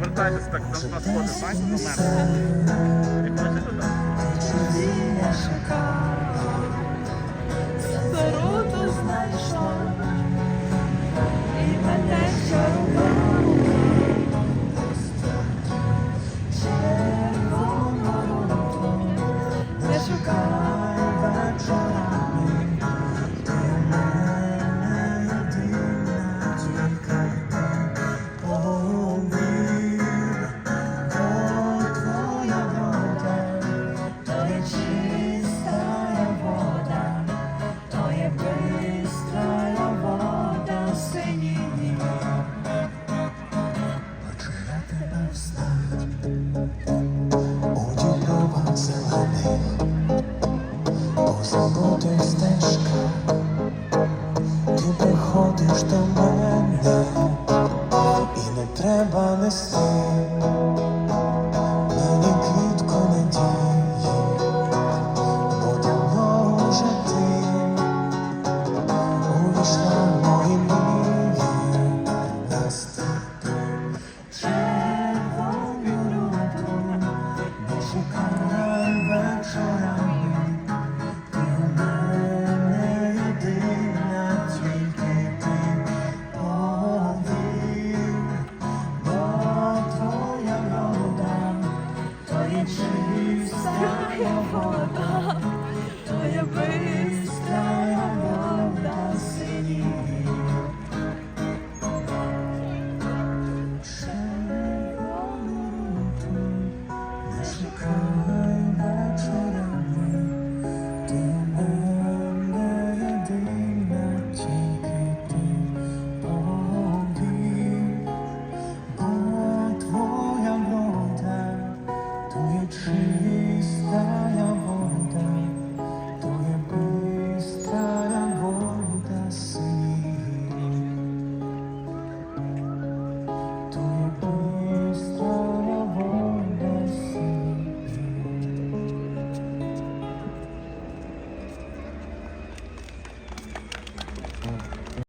Вертайтесь так, там на сходи, знаєте, номер. І туди. треба нести, мені квітку надії, бо давно вже ти увійшла. 看不到我也不